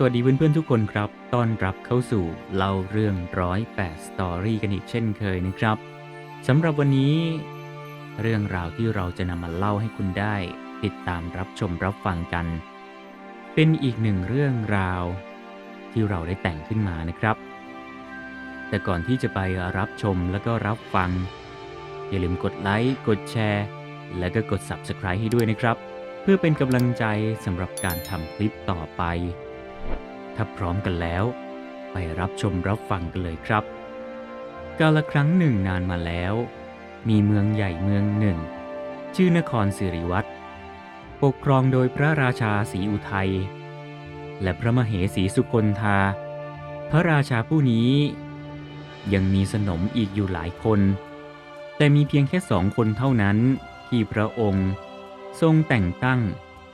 สวัสดีเพื่อนๆทุกคนครับ ต้อนรับเข้าสู่เล่าเรื่องร้อยแปดสตอรี่กันอีกเช่นเคยนะครับสำหรับวันนี้ เรื่องราวที่เราจะนำมาเล่าให้คุณได้ ติดตามรับชมรับฟังกัน เป็นอีกหนึ่งเรื่องราว ที่เราได้แต่งขึ้นมานะครับ แต่ก่อนที่จะไปรับชมแล้วก็รับฟัง อย่าลืมกดไลค์กดแชร์ และก็กด Subscribe ให้ด้วยนะครับ เพื่อเป็นกำลังใจสำหรับการทำคลิปต่อไป ถ้าพร้อมกันแล้ว ไปรับชมรับฟังกันเลยครับ กาลครั้งหนึ่งนานมาแล้ว มีเมืองใหญ่เมืองหนึ่ง ชื่อนครสิริวัตรปกครองโดยพระราชาศรีอุทัย และพระมเหสีสุคนธาพระราชาผู้นี้ ยังมีสนมอีกอยู่หลายคน แต่มีเพียงแค่สองคนเท่านั้นที่พระองค์ทรงแต่งตั้ง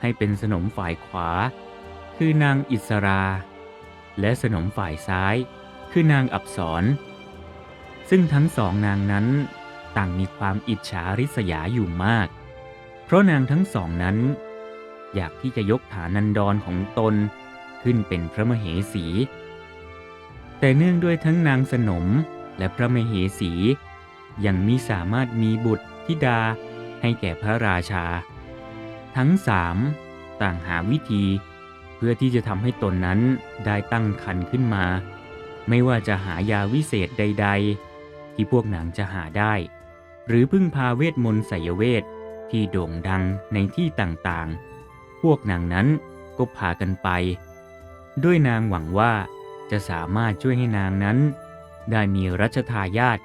ให้เป็นสนมฝ่ายขวา คือนางอิสรา และสนมฝ่ายซ้าย คือนางอับสรซึ่งทั้งสองนางนั้นต่างมีความอิจฉาริษยาอยู่มาก เพราะนางทั้งสองนั้น อยากที่จะยกฐานันดรของตนขึ้นเป็นพระมเหสี แต่เนื่องด้วยทั้งนางสนมและพระมเหสี ยังมิสามารถมีบุตรธิดาให้แก่พระราชา ทั้งสามต่างหาวิธี เพื่อที่จะทำให้ตนนั้นได้ตั้งครรภ์ขึ้นมา ไม่ว่าจะหายาวิเศษใด ๆ ที่พวกนางจะหาได้ หรือพึ่งพาเวทมนต์ไสยเวทที่โด่งดังในที่ต่างๆ พวกนางนั้นก็พากันไป ด้วยนางหวังว่าจะสามารถช่วยให้นางนั้น ได้มีรัชทายาท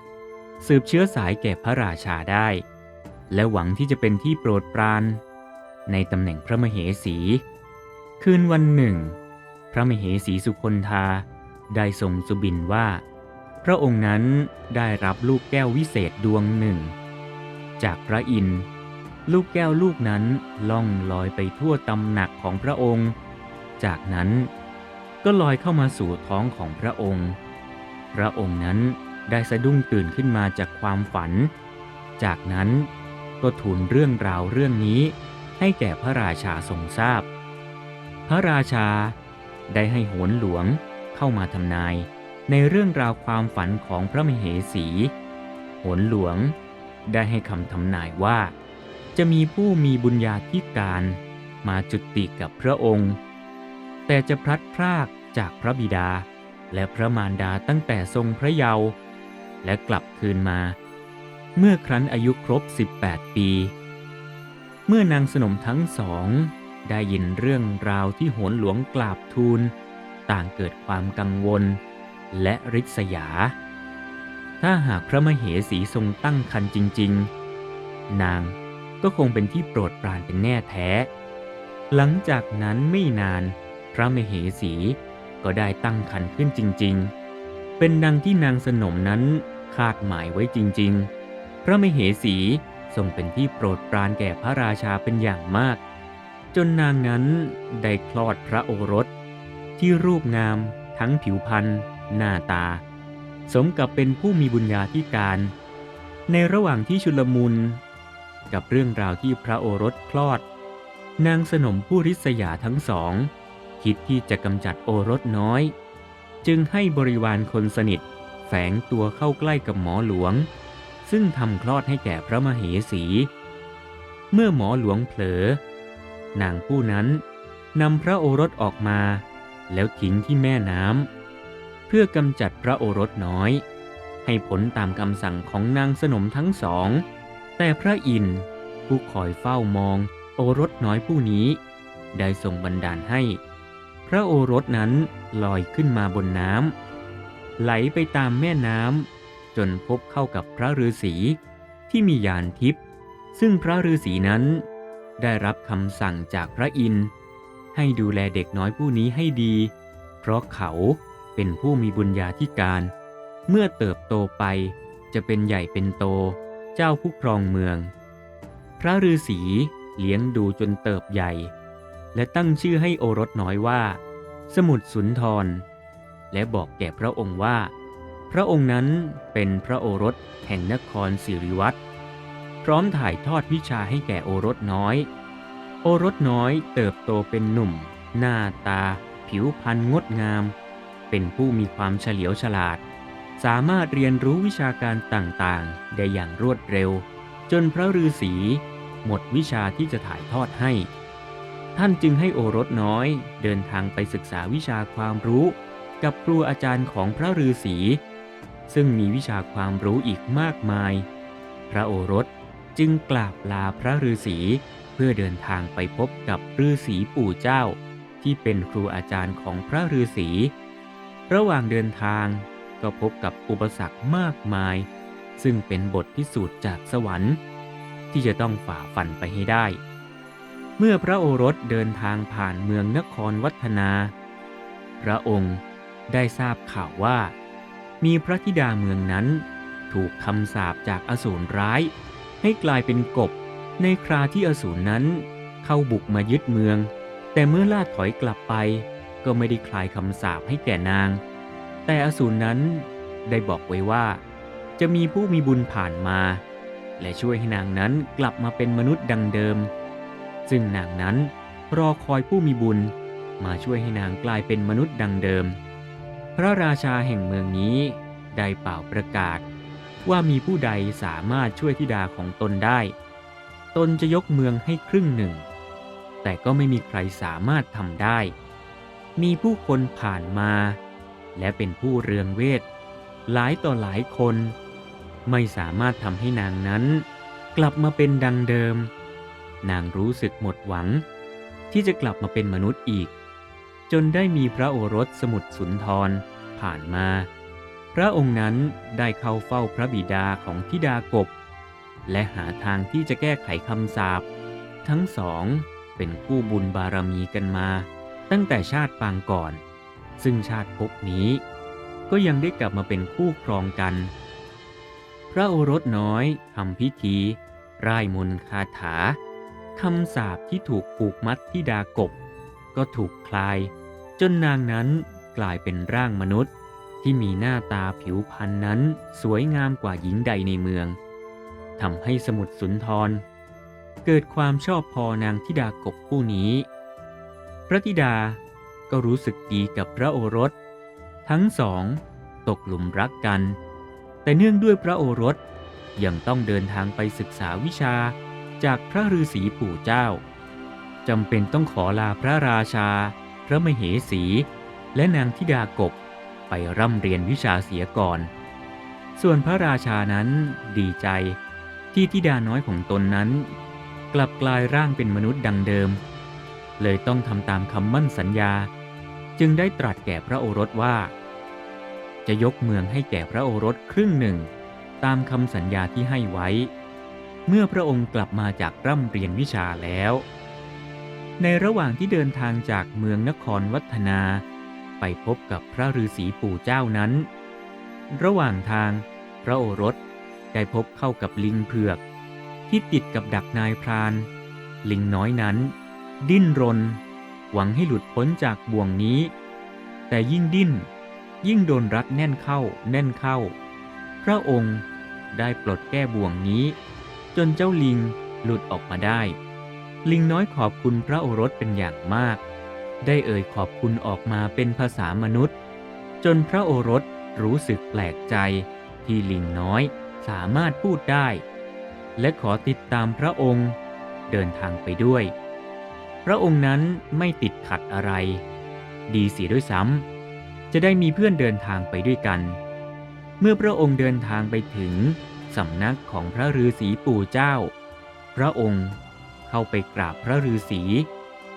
สืบเชื้อสายแก่พระราชาได้ และหวังที่จะเป็นที่โปรดปรานในตำแหน่งพระมเหสี คืนวันหนึ่ง พระมเหสีสุคนธาได้ทรงสุบินว่า พระองค์นั้นได้รับลูกแก้ววิเศษดวงหนึ่ง จากพระอินทร์ลูกแก้วลูกนั้นล่องลอยไปทั่วตำหนักของพระองค์ จากนั้นก็ลอยเข้ามาสู่ท้องของพระองค์ พระองค์นั้นได้สะดุ้งตื่นขึ้นมาจากความฝัน จากนั้นก็ทูลเรื่องราวเรื่องนี้ให้แก่พระราชาทรงทราบพ พระราชาได้ให้โหนหลวงเข้ามาทำนายในเรื่องราวความฝันของพระมเหสี โหนหลวงได้ให้คำทำนายว่า จะมีผู้มีบุญญาธิการมาจุติกับพระองค์ แต่จะพลัดพรากจากพระบิดาและพระมารดาตั้งแต่ทรงพระเยาว์และกลับคืนมา เมื่อครั้นอายุครบ 18 ปี เมื่อนางสนมทั้งสอง ได้ยินเรื่องราวที่โหนหลวงกราบทูล ต่างเกิดความกังวล และริษยา ถ้าหากพระมเหสีทรงตั้งคันจริง ๆ นางก็คงเป็นที่โปรดปรานเป็นแน่แท้ หลังจากนั้นไม่นานพระมเหสีก็ได้ตั้งคันขึ้นจริง ๆ เป็นดังที่นางสนมนั้นคาดหมายไว้จริง ๆ พระมเหสีทรงเป็นที่โปรดปรานแก่พระราชาเป็นอย่างมาก จนนางนั้นได้คลอดพระโอรส ที่รูปงามทั้งผิวพรรณหน้าตา สมกับเป็นผู้มีบุญญาธิการ ในระหว่างที่ชุลมุน กับเรื่องราวที่พระโอรสคลอด นางสนมผู้ริษยาทั้งสอง คิดที่จะกำจัดโอรสน้อย จึงให้บริวารคนสนิทแฝงตัวเข้าใกล้กับหมอหลวง ซึ่งทำคลอดให้แก่พระมเหสี เมื่อหมอหลวงเผลอ นางผู้นั้นนำพระโอรสออกมา แล้วทิ้งที่แม่น้ำเพื่อกำจัดพระโอรสน้อย ให้ผลตามคำสั่งของนางสนมทั้งสอง แต่พระอินทร์ผู้คอยเฝ้ามองโอรสน้อยผู้นี้ ได้ทรงบันดาลให้ พระโอรสนั้นลอยขึ้นมาบนน้ำไหลไปตามแม่น้ำจนพบเข้ากับพระฤาษีที่มียานทิพย์ซึ่งพระฤาษีนั้น ได้รับคำสั่งจากพระอินทร์ให้ดูแลเด็กน้อยผู้นี้ให้ดี เพราะเขาเป็นผู้มีบุญญาธิการ เมื่อเติบโตไปจะเป็นใหญ่เป็นโต เจ้าผู้ครองเมือง พระฤาษีเลี้ยงดูจนเติบใหญ่ และตั้งชื่อให้โอรสน้อยว่า สมุทรสุนทร และบอกแก่พระองค์ว่า พระองค์นั้นเป็นพระโอรสแห่งนครสิริวัตร พร้อมถ่ายทอดวิชาให้แก่โอรสน้อย โอรสน้อยเติบโตเป็นหนุ่ม หน้าตาผผิวพรรณงดงาม เป็นผู้มีความเฉลียวฉลาด สามารถเรียนรู้วิชาการต่างๆ ได้อย่างรวดเร็ว จนพระฤาษีหมดวิชาที่จะถ่ายทอดให้ ท่านจึงให้โอรสน้อยเดินทางไปศึกษาวิชาความรู้ กับครูอาจารย์ของพระฤาษีซึ่งมีวิชาความรู้อีกมากมาย พระโอรส จึงกราบลาพระฤาษีเพื่อเดินทางไปพบกับฤาษีปู่เจ้า ที่เป็นครูอาจารย์ของพระฤาษีระหว่างเดินทางก็พบกับอุปสรรคมากมาย ซึ่งเป็นบทพิสูจน์จากสวรรค์ ที่จะต้องฝ่าฟันไปให้ได้ เมื่อพระโอรสเดินทางผ่านเมืองนครวัฒนา พระองค์ได้ทราบข่าวว่า มีพระธิดาเมืองนั้นถูกคำสาปจากอสูรร้าย ให้กลายเป็นกบ ในคราที่อสูรนั้น เข้าบุกมายึดเมือง แต่เมื่อล่าถอยกลับไป ก็ไม่ได้คลายคำสาปให้แก่นาง แต่อสูรนั้นได้บอกไว้ว่า จะมีผู้มีบุญผ่านมา และช่วยให้นางนั้นกลับมาเป็นมนุษย์ดังเดิม ซึ่งนางนั้นรอคอยผู้มีบุญ มาช่วยให้นางกลายเป็นมนุษย์ดังเดิม พระราชาแห่งเมืองนี้ได้เป่าประกาศ ว่ามีผู้ใดสามารถช่วยธิดาของตนได้ ตนจะยกเมืองให้ครึ่งหนึ่ง แต่ก็ไม่มีใครสามารถทำได้ มีผู้คนผ่านมา และเป็นผู้เรืองเวท หลายต่อหลายคน ไม่สามารถทำให้นางนั้น กลับมาเป็นดังเดิม นางรู้สึกหมดหวัง ที่จะกลับมาเป็นมนุษย์อีก จนได้มีพระโอรสสมุทรสุนทรผ่านมา พระองค์นั้นได้เข้าเฝ้าพระบิดาของธิดากบ และหาทางที่จะแก้ไขคำสาปทั้งสองเป็นคู่บุญบารมีกันมา ตั้งแต่ชาติปางก่อน ซึ่งชาติภพนี้ ก็ยังได้กลับมาเป็นคู่ครองกัน พระโอรสน้อยทำพิธีร่ายมนคาถาคำสาปที่ถูกผูกมัดที่ดากบ ก็ถูกคลาย จนนางนั้นกลายเป็นร่างมนุษย์ ที่มีหน้าตาผิวพรรณนั้นสวยงามกว่าหญิงใดในเมืองทำให้สมุทรสุนทร เกิดความชอบพอนางธิดากบผู้นี้ พระธิดาก็รู้สึกดีกับพระโอรส ทั้งสองตกหลุมรักกัน แต่เนื่องด้วยพระโอรสยังต้องเดินทางไปศึกษาวิชาจากพระฤาษีปู่เจ้าจำเป็นต้องขอลาพระราชา พระมเหสี และนางธิดากบ ไปร่ำเรียนวิชาเสียก่อน ส่วนพระราชานั้นดีใจที่ธิดาน้อยของตนนั้น กลับกลายร่างเป็นมนุษย์ดังเดิม เลยต้องทำตามคำมั่นสัญญา จึงได้ตรัสแก่พระโอรสว่า จะยกเมืองให้แก่พระโอรสครึ่งหนึ่ง ตามคำสัญญาที่ให้ไว้ เมื่อพระองค์กลับมาจากร่ำเรียนวิชาแล้ว ในระหว่างที่เดินทางจากเมืองนครวัฒนา ไปพบกับพระฤาษีปู่เจ้านั้น ระหว่างทาง พระโอรสได้พบเข้ากับลิงเผือก ที่ติดกับดักนายพราน ลิงน้อยนั้น ดิ้นรน หวังให้หลุดพ้นจากบ่วงนี้ แต่ยิ่งดิ้น ยิ่งโดนรัดแน่นเข้าแน่นเข้า พระองค์ได้ปลดแก้บ่วงนี้ จนเจ้าลิงหลุดออกมาได้ ลิงน้อยขอบคุณพระโอรสเป็นอย่างมาก ได้เอ่ยขอบคุณออกมาเป็นภาษามนุษย์ จนพระโอรสรู้สึกแปลกใจ ที่ลิงน้อยสามารถพูดได้ และขอติดตามพระองค์เดินทางไปด้วย พระองค์นั้นไม่ติดขัดอะไร ดีเสียด้วยซ้ำจะได้มีเพื่อนเดินทางไปด้วยกัน เมื่อพระองค์เดินทางไปถึงสำนักของพระฤาษีปู่เจ้า พระองค์เข้าไปกราบพระฤาษี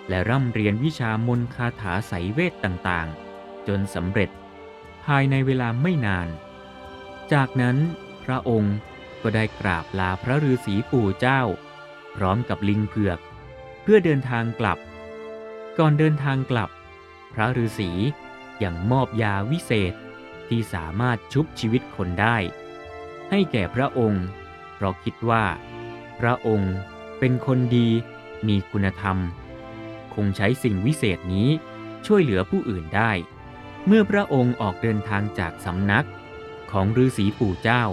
และร่ำเรียนวิชามนคาถาไสยเวทต่างๆ จนสำเร็จภายในเวลาไม่นาน จากนั้นพระองค์ก็ได้กราบลาพระฤาษีปู่เจ้า พร้อมกับลิงเผือก เพื่อเดินทางกลับ ก่อนเดินทางกลับ พระฤาษียังมอบยาวิเศษที่สามารถชุบชีวิตคนได้ ให้แก่พระองค์ เพราะคิดว่า พระองค์เป็นคนดีมีคุณธรรม คงใช้สิ่งวิเศษนี้ช่วยเหลือผู้อื่นได้ เมื่อพระองค์ออกเดินทางจากสำนักของฤาษีปู่เจ้า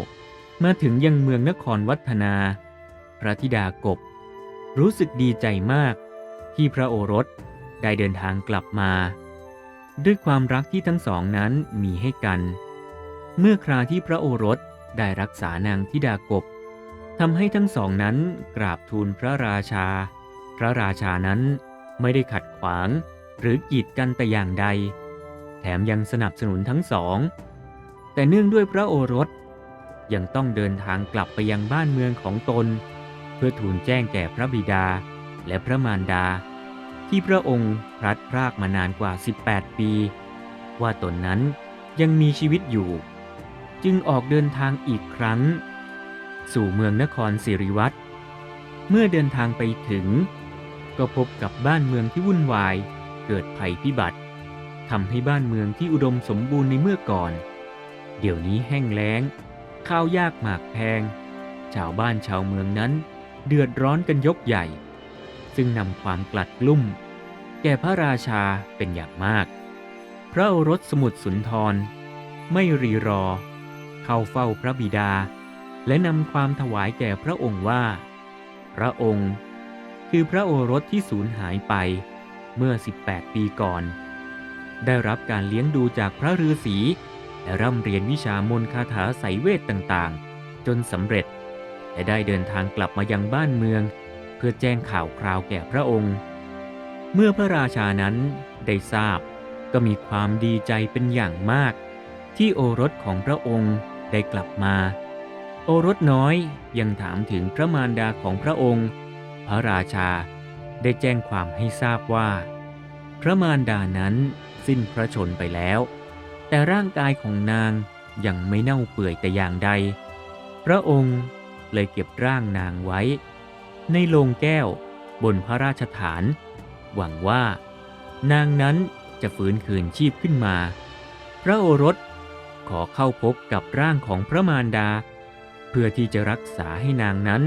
มาถึงยังเมืองนครวัฒนา พระธิดากบ รู้สึกดีใจมาก ที่พระโอรสได้เดินทางกลับมา ด้วยความรักที่ทั้งสองนั้นมีให้กัน เมื่อคราที่พระโอรสได้รักษานางธิดากบทำให้ทั้งสองนั้นกราบทูลพระราชา พระราชานั้น ไม่ได้ขัดขวาง หรือกีดกันแต่อย่างใด แถมยังสนับสนุนทั้งสอง แต่เนื่องด้วยพระโอรสยังต้องเดินทางกลับไปยังบ้านเมืองของตน เพื่อทูลแจ้งแก่พระบิดาและพระมารดา ที่พระองค์พลัดพรากมานานกว่า 18 ปี ว่าตนนั้นยังมีชีวิตอยู่ จึงออกเดินทางอีกครั้ง สู่เมืองนครสิริวัตรเมื่อเดินทางไปถึง ก็พบกับบ้านเมืองที่วุ่นวาย เกิดภัยพิบัติทำให้บ้านเมืองที่อุดมสมบูรณ์ในเมื่อก่อน เดี๋ยวนี้แห้งแล้ง ข้าวยากหมากแพง ชาวบ้านชาวเมืองนั้น เดือดร้อนกันยกใหญ่ ซึ่งนำความกลัดกลุ้มแก่พระราชาเป็นอย่างมาก พระโอรสสมุทรสุนทร ไม่รีรอ เข้าเฝ้าพระบิดา และนำความถวายแก่พระองค์ว่า พระองค์ คือพระโอรสที่สูญหายไปเมื่อ 18 ปีก่อน ได้รับการเลี้ยงดูจากพระฤาษีและร่ำเรียนวิชามนต์คาถาไสยเวทต่างๆ จนสำเร็จ และได้เดินทางกลับมายังบ้านเมือง เพื่อแจ้งข่าวคราวแก่พระองค์ เมื่อพระราชานั้นได้ทราบก็มีความดีใจเป็นอย่างมาก ที่โอรสของพระองค์ได้กลับมา โอรสน้อยยังถามถึงพระมารดาของพระองค์ ระราชาได้แจ้งความให้ทราบว่า พระมารดานั้นสิ้นพระชนไปแล้ว แต่ร่างกายของนางยังไม่เน่าเปื่อยแต่อย่างใด พระองค์เลยเก็บร่างนางไว้ ในโลงแก้วบนพระราชฐาน หวังว่า นางนั้นจะฟื้นคืนชีพขึ้นมา พระโอรสขอเข้าพบกับร่างของพระมารดา เพื่อที่จะรักษาให้นางนั้น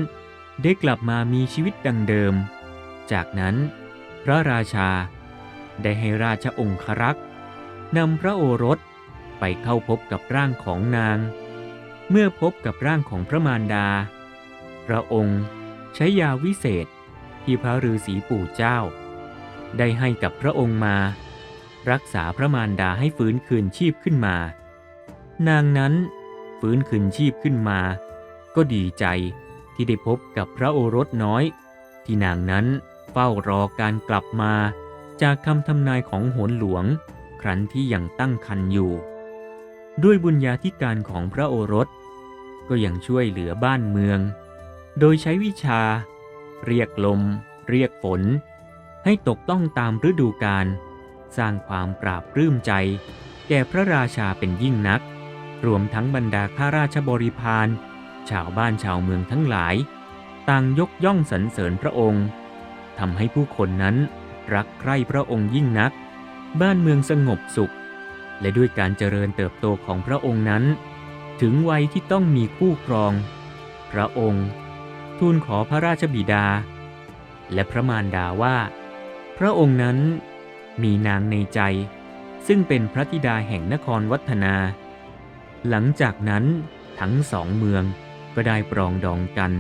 ได้กลับมามีชีวิตดังเดิม จากนั้น พระราชาได้ให้ราชองครักษ์นำพระโอรสไปเข้าพบกับร่างของนาง เมื่อพบกับร่างของพระมารดา พระองค์ใช้ยาวิเศษที่พระฤาษีปู่เจ้า ได้ให้กับพระองค์มา รักษาพระมารดาให้ฟื้นคืนชีพขึ้นมา นางนั้นฟื้นคืนชีพขึ้นมา ก็ดีใจ ที่ได้พบกับพระโอรสน้อย ที่นางนั้นเฝ้ารอการกลับมา จากคำทำนายของโหนหลวง ครั้นที่ยังตั้งคันอยู่ ด้วยบุญญาธิการของพระโอรส ก็ยังช่วยเหลือบ้านเมือง โดยใช้วิชา เรียกลม เรียกฝน ให้ตกต้องตามฤดูกาลสร้างความปราบปลื้มใจ แก่พระราชาเป็นยิ่งนัก รวมทั้งบรรดาข้าราชบริพาร ชาวบ้านชาวเมืองทั้งหลาย ต่างยกย่องสรรเสริญพระองค์ทำให้ผู้คนนั้นรักใคร่พระองค์ยิ่งนัก บ้านเมืองสงบสุข และด้วยการเจริญเติบโตของพระองค์นั้น ถึงวัยที่ต้องมีคู่ครอง พระองค์ทูลขอพระราชบิดา และพระมารดาว่า พระองค์นั้นมีนางในใจ ซึ่งเป็นพระธิดาแห่งนครวัฒนา หลังจากนั้นทั้งสองเมือง ก็ได้ปรองดองกัน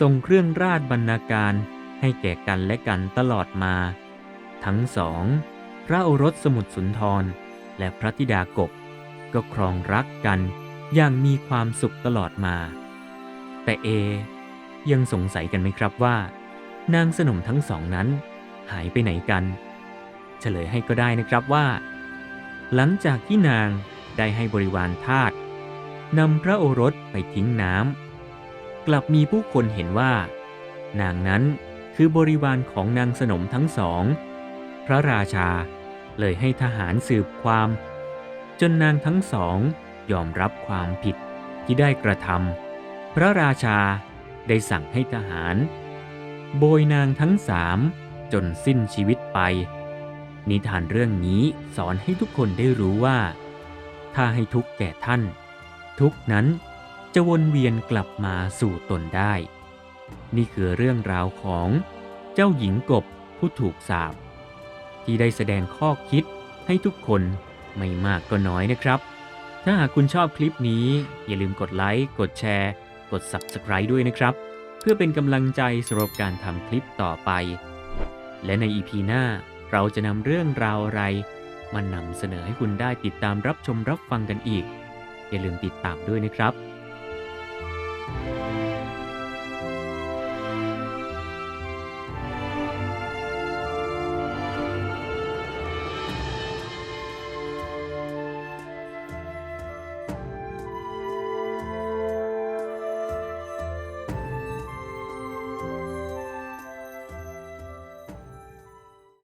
ส่งเครื่องราชบรรณาการให้แก่กันและกันตลอดมา ทั้งสอง พระโอรสสมุทรสุนทร และพระธิดากบ ก็ครองรักกันอย่างมีความสุขตลอดมา แต่เอ ยังสงสัยกันไหมครับว่า นางสนมทั้งสองนั้น หายไปไหนกัน เฉลยให้ก็ได้นะครับว่า หลังจากที่นางได้ให้บริวารทาส นำพระโอรสไปทิ้งน้ำ กลับมีผู้คนเห็นว่า นางนั้นคือบริวารของนางสนมทั้งสอง พระราชาเลยให้ทหารสืบความ จนนางทั้งสองยอมรับความผิดที่ได้กระทำพระราชาได้สั่งให้ทหาร โบยนางทั้งสามจนสิ้นชีวิตไป นิทานเรื่องนี้สอนให้ทุกคนได้รู้ว่า ถ้าให้ทุกแก่ท่าน ทุกนั้นจะวนเวียนกลับมาสู่ตนได้ นี่คือเรื่องราวของเจ้าหญิงกบผู้ถูกสาปที่ได้แสดงข้อคิดให้ทุกคนไม่มากก็น้อยนะครับ ถ้าหากคุณชอบคลิปนี้ อย่าลืมกดไลค์ กดแชร์ กด Subscribe ด้วยนะครับ เพื่อเป็นกำลังใจสำหรับการทำคลิปต่อไป และใน EP หน้าเราจะนำเรื่องราวอะไรมานำเสนอให้คุณได้ติดตามรับชมรับฟังกันอีก อย่าลืมติดตามด้วยนะครับ